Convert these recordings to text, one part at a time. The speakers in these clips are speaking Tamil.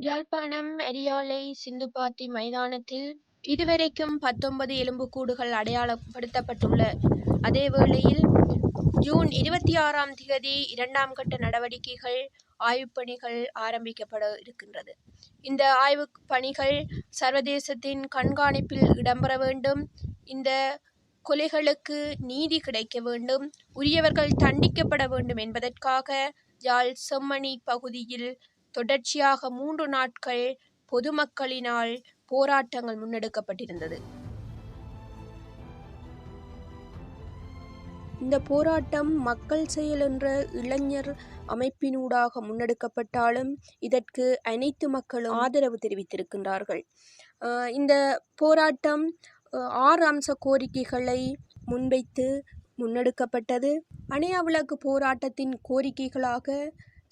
யாழ்ப்பாணம் எரியாலை சிந்துபாத்தி மைதானத்தில் இதுவரைக்கும் பத்தொன்பது எலும்புக்கூடுகள் அடையாளப்படுத்தப்பட்டுள்ள. அதே வேளையில் ஜூன் இருபத்தி ஆறாம் திகதி இரண்டாம் கட்ட நடவடிக்கைகள் ஆய்வுப் பணிகள் ஆரம்பிக்கப்பட இருக்கின்றது. இந்த ஆய்வு பணிகள் சர்வதேசத்தின் கண்காணிப்பில் இடம்பெற வேண்டும். இந்த கொலைகளுக்கு நீதி கிடைக்க வேண்டும். உரியவர்கள் தண்டிக்கப்பட வேண்டும் என்பதற்காக யாழ் செம்மணி பகுதியில் தொடர்ச்சியாக மூன்று நாட்கள் பொதுமக்களினால் போராட்டங்கள் முன்னெடுக்கப்பட்டிருந்தது. இந்த போராட்டம் மக்கள் செயல் என்ற இளைஞர் அமைப்பினூடாக முன்னெடுக்கப்பட்டாலும் இதற்கு அனைத்து மக்களும் ஆதரவு தெரிவித்திருக்கின்றார்கள். இந்த போராட்டம் ஆறு அம்ச கோரிக்கைகளை முன்வைத்து முன்னெடுக்கப்பட்டது. அணையா விளக்கு போராட்டத்தின் கோரிக்கைகளாக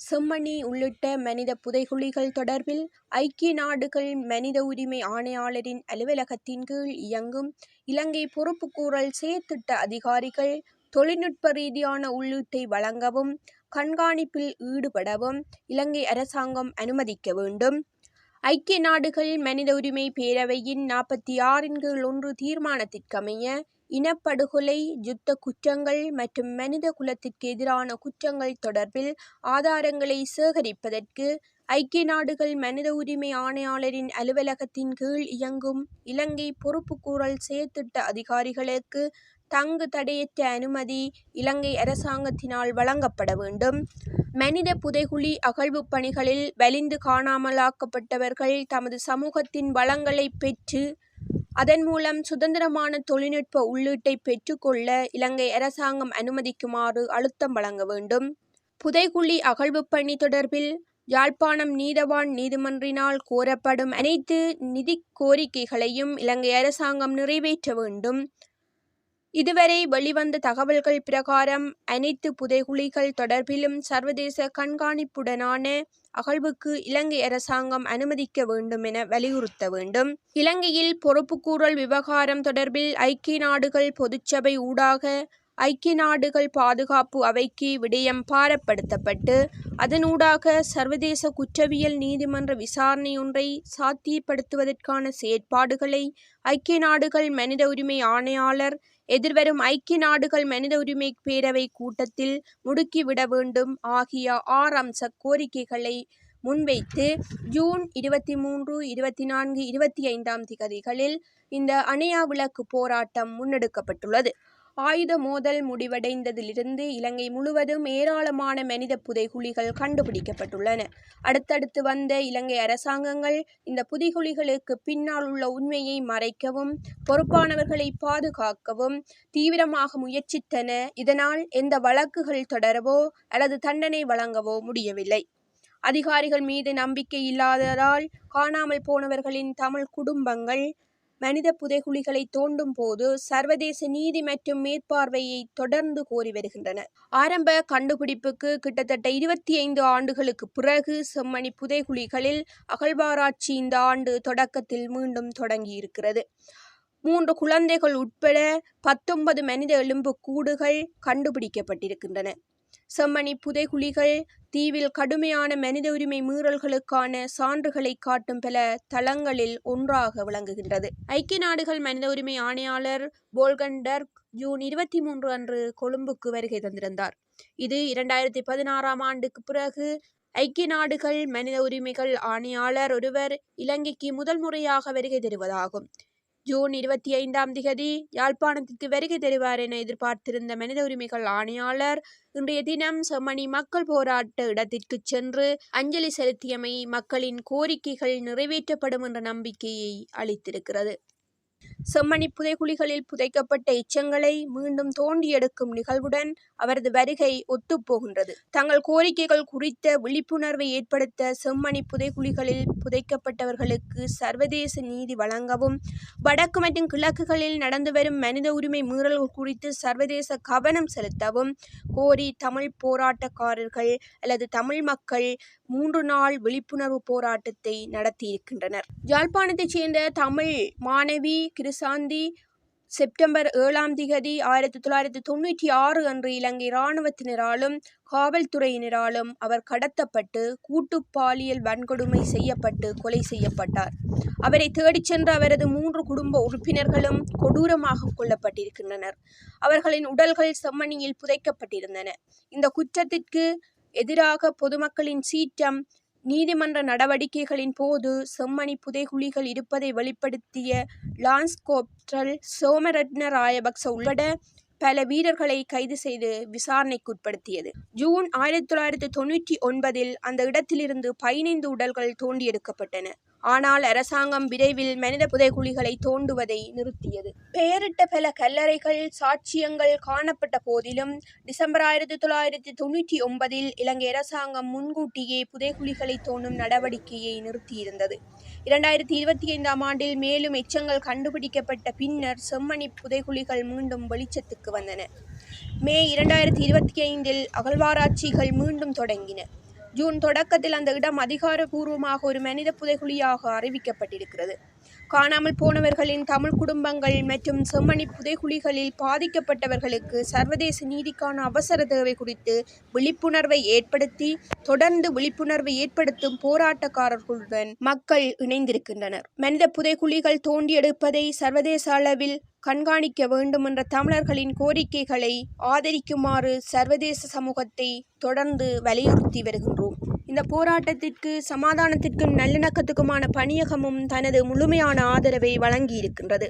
செம்மணி உள்ளிட்ட மனித புதைகுழிகள் தொடர்பில் ஐக்கிய நாடுகள் மனித உரிமை ஆணையாளரின் அலுவலகத்தின் கீழ் இயங்கும் இலங்கை பொறுப்புக்கூறல் செயற்திட்ட அதிகாரிகள் தொழில்நுட்ப ரீதியான உள்ளீட்டை வழங்கவும் கண்காணிப்பில் ஈடுபடவும் இலங்கை அரசாங்கம் அனுமதிக்க வேண்டும். ஐக்கிய நாடுகள் மனித உரிமை பேரவையின் நாற்பத்தி ஆறின் கீழ் ஒன்று தீர்மானத்திற்கமைய இனப்படுகொலை யுத்த குற்றங்கள் மற்றும் மனித குலத்திற்கு எதிரான குற்றங்கள் தொடர்பில் ஆதாரங்களை சேகரிப்பதற்கு ஐக்கிய நாடுகள் மனித உரிமை ஆணையாளரின் அலுவலகத்தின் கீழ் இயங்கும் இலங்கை பொறுப்புக்கூறல் செயற்திட்ட அதிகாரிகளுக்கு தங்கு தடையற்ற அனுமதி இலங்கை அரசாங்கத்தினால் வழங்கப்பட வேண்டும். மனித புதைகுழி அகழ்வு பணிகளில் வலிந்து காணாமலாக்கப்பட்டவர்கள் தமது சமூகத்தின் வளங்களை பெற்று அதன் மூலம் சுதந்திரமான தொழில்நுட்ப உள்ளீட்டை பெற்றுக்கொள்ள இலங்கை அரசாங்கம் அனுமதிக்குமாறு அழுத்தம் வழங்க வேண்டும். புதைகுழி அகழ்வு பணி தொடர்பில் யாழ்ப்பாணம் நீதவான் நீதிமன்றினால் கோரப்படும் அனைத்து நிதிக் கோரிக்கைகளையும் இலங்கை அரசாங்கம் நிறைவேற்ற வேண்டும். இதுவரை வெளிவந்த தகவல்கள் பிரகாரம் அனைத்து புதைகுழிகள் தொடர்பிலும் சர்வதேச கண்காணிப்புடனான அகழ்வுக்கு இலங்கை அரசாங்கம் அனுமதிக்க வேண்டும் என வலியுறுத்த வேண்டும். இலங்கையில் பொறுப்புக்கூறல் விவகாரம் தொடர்பில் ஐக்கிய நாடுகள் பொதுச்சபை ஊடாக ஐக்கிய நாடுகள் பாதுகாப்பு அவைக்கு விடயம் பாரப்படுத்தப்பட்டு அதனூடாக சர்வதேச குற்றவியல் நீதிமன்ற விசாரணையொன்றை சாத்தியப்படுத்துவதற்கான செயற்பாடுகளை ஐக்கிய நாடுகள் மனித உரிமை ஆணையாளர் எதிர்வரும் ஐக்கிய நாடுகள் மனித உரிமை பேரவை கூட்டத்தில் முடுக்கிவிட வேண்டும் ஆகிய ஆறு அம்ச கோரிக்கைகளை முன்வைத்து ஜூன் இருபத்தி மூன்று இருபத்தி நான்கு இருபத்தி ஐந்தாம் திகதிகளில் இந்த அணையா விளக்கு போராட்டம் முன்னெடுக்கப்பட்டுள்ளது. ஆயுத மோதல் முடிவடைந்ததிலிருந்து இலங்கை முழுவதும் ஏராளமான மனித புதைகுழிகள் கண்டுபிடிக்கப்பட்டுள்ளன. அடுத்தடுத்து வந்த இலங்கை அரசாங்கங்கள் இந்த புதைகுழிகளுக்கு பின்னால் உள்ள உண்மையை மறைக்கவும் பொறுப்பானவர்களை பாதுகாக்கவும் தீவிரமாக முயற்சித்தன. இதனால் எந்த வழக்குகள் தொடரவோ அல்லது தண்டனை வழங்கவோ முடியவில்லை. அதிகாரிகள் மீது நம்பிக்கை இல்லாததால் காணாமல் போனவர்களின் தமிழ் குடும்பங்கள் மனித புதைகுழிகளை தோண்டும் போது சர்வதேச நீதி மற்றும் மேற்பார்வையை தொடர்ந்து கோரி வருகின்றன. ஆரம்ப கண்டுபிடிப்புக்கு கிட்டத்தட்ட இருபத்தி ஐந்து ஆண்டுகளுக்கு பிறகு செம்மணி புதைகுழிகளில் அகழ்வாராய்ச்சி இந்த ஆண்டு தொடக்கத்தில் மீண்டும் தொடங்கியிருக்கிறது. மூன்று குழந்தைகள் உட்பட பத்தொன்பது மனித எலும்பு கூடுகள் கண்டுபிடிக்கப்பட்டிருக்கின்றன. செம்மணி புதைகுழிகள் தீவில் கடுமையான மனித உரிமை மீறல்களுக்கான சான்றுகளை காட்டும் பல தளங்களில் ஒன்றாக விளங்குகின்றது. ஐக்கிய நாடுகள் மனித உரிமை ஆணையாளர் போல்கண்டர்க் ஜூன் இருபத்தி மூன்று அன்று கொழும்புக்கு வருகை தந்திருந்தார். இது இரண்டாயிரத்தி பதினாறாம் ஆண்டுக்கு பிறகு ஐக்கிய நாடுகள் மனித உரிமைகள் ஆணையாளர் ஒருவர் இலங்கைக்கு முதல் முறையாக வருகை தருவதாகும். ஜூன் இருபத்தி ஐந்தாம் திகதி யாழ்ப்பாணத்திற்கு வருகை தருவார் என எதிர்பார்த்திருந்த மனித உரிமைகள் ஆணையாளர். இன்றைய தினம் செம்மணி மக்கள் போராட்ட இடத்திற்கு சென்று அஞ்சலி செலுத்தியமை மக்களின் கோரிக்கைகள் நிறைவேற்றப்படும் என்ற நம்பிக்கையை அளித்திருக்கிறது. செம்மணி புதைகுழிகளில் புதைக்கப்பட்ட எச்சங்களை மீண்டும் தோண்டி எடுக்கும் நிகழ்வுடன் அவரது வருகை ஒத்துப்போகின்றது. தங்கள் கோரிக்கைகள் குறித்த விழிப்புணர்வை ஏற்படுத்த செம்மணி புதைகுழிகளில் புதைக்கப்பட்டவர்களுக்கு சர்வதேச நீதி வழங்கவும் வடக்கு மற்றும் கிழக்குகளில் நடந்து வரும் மனித உரிமை மீறல்கள் குறித்து சர்வதேச கவனம் செலுத்தவும் கோரி தமிழ் போராட்டக்காரர்கள் அல்லது தமிழ் மக்கள் மூன்று நாள் விழிப்புணர்வு போராட்டத்தை நடத்தியிருக்கின்றனர். யாழ்ப்பாணத்தைச் சேர்ந்த தமிழ் மாணவி சாந்தி செப்டம்பர் ஏழாம் திகதி ஆயிரத்தி தொள்ளாயிரத்தி தொண்ணூற்றி ஆறு அன்று இலங்கை இராணுவத்தினராலும் காவல்துறையினராலும் அவர் கடத்தப்பட்டு கூட்டு பாலியல் வன்கொடுமை செய்யப்பட்டு கொலை செய்யப்பட்டார். அவரை தேடிச் சென்ற அவரது மூன்று குடும்ப உறுப்பினர்களும் கொடூரமாக கொல்லப்பட்டிருக்கின்றனர். அவர்களின் உடல்கள் செம்மணியில் புதைக்கப்பட்டிருந்தன. இந்த குற்றத்திற்கு எதிராக பொதுமக்களின் சீற்றம் நீதிமன்ற நடவடிக்கைகளின் போது செம்மணி புதைகுழிகள் இருப்பதை வெளிப்படுத்திய லான்ஸ் கோப்டல் சோமரட்ன ராயபக்ச உள்பட பல வீரர்களை கைது செய்து விசாரணைக்குட்படுத்தியது. ஜூன் ஆயிரத்தி தொள்ளாயிரத்தி தொண்ணூற்றி ஒன்பதில் அந்த இடத்திலிருந்து பதினைந்து உடல்கள் தோண்டி எடுக்கப்பட்டன ஆனால் அரசாங்கம் விரைவில் மனித புதைகுழிகளை தோண்டுவதை நிறுத்தியது. பெயரிட்ட பல கல்லறைகள் சாட்சியங்கள் காணப்பட்ட போதிலும் டிசம்பர் ஆயிரத்தி தொள்ளாயிரத்தி தொண்ணூற்றி ஒன்பதில் இலங்கை அரசாங்கம் முன்கூட்டியே புதைகுழிகளை தோண்டும் நடவடிக்கையை நிறுத்தியிருந்தது. இரண்டாயிரத்தி இருபத்தி ஐந்தாம் ஆண்டில் மேலும் எச்சங்கள் கண்டுபிடிக்கப்பட்ட பின்னர் செம்மணி புதைகுழிகள் மீண்டும் வெளிச்சத்துக்கு வந்தன. மே இரண்டாயிரத்தி இருபத்தி ஐந்தில் அகழ்வாராய்ச்சிகள் மீண்டும் தொடங்கின. ஜூன் தொடக்கத்தில் அந்த இடம் அதிகாரபூர்வமாக ஒரு மனித புதைகுழியாக அறிவிக்கப்பட்டிருக்கிறது. காணாமல் போனவர்களின் தமிழ் குடும்பங்கள் மற்றும் செம்மணி புதைகுழிகளில் பாதிக்கப்பட்டவர்களுக்கு சர்வதேச நீதிக்கான அவசர தேவை குறித்து விழிப்புணர்வை ஏற்படுத்தி தொடர்ந்து விழிப்புணர்வை ஏற்படுத்தும் போராட்டக்காரர்களுடன் மக்கள் இணைந்திருக்கின்றனர். மனித புதைகுழிகள் தோண்டி எடுப்பதை சர்வதேச அளவில் கண்காணிக்க வேண்டும் என்ற தமிழர்களின் கோரிக்கைகளை ஆதரிக்குமாறு சர்வதேச சமூகத்தை தொடர்ந்து வலியுறுத்தி வருகின்றோம். இந்த போராட்டத்திற்கு சமாதானத்திற்கும் நல்லிணக்கத்துக்குமான பணியகமும் தனது முழுமையான ஆதரவை வழங்கியிருக்கின்றது.